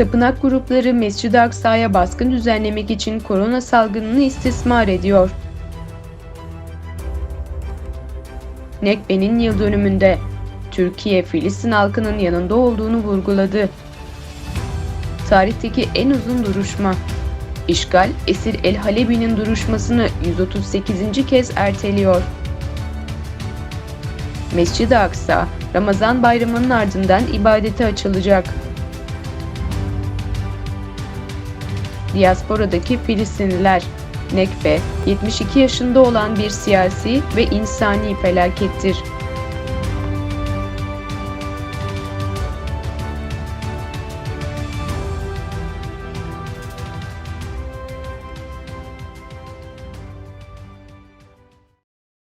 tapınak grupları Mescid-i Aksa'ya baskın düzenlemek için korona salgınını istismar ediyor. Nekbe'nin yıl dönümünde Türkiye, Filistin halkının yanında olduğunu vurguladı. Tarihteki en uzun duruşma. İşgal, Esir El Halebi'nin duruşmasını 138. kez erteliyor. Mescid-i Aksa, Ramazan bayramının ardından ibadete açılacak. Diasporadaki Filistinliler, Nekbe, 72 yaşında olan bir siyasi ve insani felakettir.